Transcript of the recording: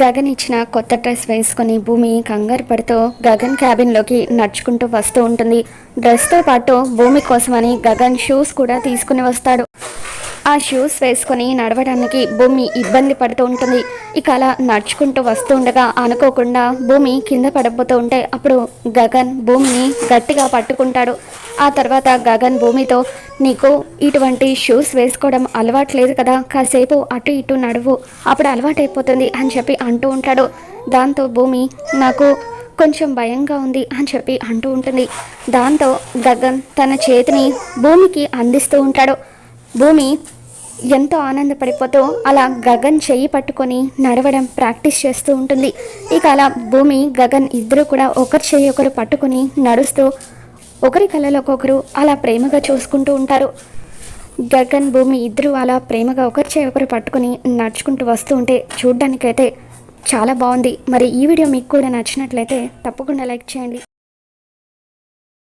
గగన్ ఇచ్చిన కొత్త డ్రెస్ వేసుకొని భూమి కంగారు పడుతూ గగన్ క్యాబిన్లోకి నడుచుకుంటూ వస్తూ ఉంటుంది. డ్రెస్తో పాటు భూమి కోసమని గగన్ షూస్ కూడా తీసుకుని వస్తాడు. ఆ షూస్ వేసుకొని నడవడానికి భూమి ఇబ్బంది పడుతూ ఉంటుంది. ఇక అలా నడుచుకుంటూ వస్తూ ఉండగా అనుకోకుండా భూమి కింద పడబోతూ ఉంటే అప్పుడు గగన్ భూమిని గట్టిగా పట్టుకుంటాడు. ఆ తర్వాత గగన్ భూమితో నీకు ఇటువంటి షూస్ వేసుకోవడం అలవాట్లేదు కదా కాసేపు అటు ఇటు నడువు. అప్పుడు అలవాటైపోతుంది అని చెప్పి అంటూ ఉంటాడు. దాంతో భూమి నాకు కొంచెం భయంగా ఉంది అని చెప్పి అంటూ ఉంటుంది. దాంతో గగన్ తన చేతిని భూమికి అందిస్తూ ఉంటాడు. భూమి ఎంతో ఆనందపడిపోతూ అలా గగన్ చెయ్యి పట్టుకొని నడవడం ప్రాక్టీస్ చేస్తూ ఉంటుంది. ఇక అలా భూమి గగన్ ఇద్దరు కూడా ఒకరి చెయ్యి ఒకరు పట్టుకొని నడుస్తూ ఒకరి కళ్ళలోకొకరు అలా ప్రేమగా చూసుకుంటూ ఉంటారు. గగన్ భూమి ఇద్దరు అలా ప్రేమగా ఒకరి చేయి ఒకరు పట్టుకొని నడుచుకుంటూ వస్తూ ఉంటే చూడ్డానికైతే చాలా బాగుంది. మరి ఈ వీడియో మీకు కూడా నచ్చినట్లయితే తప్పకుండా లైక్ చేయండి.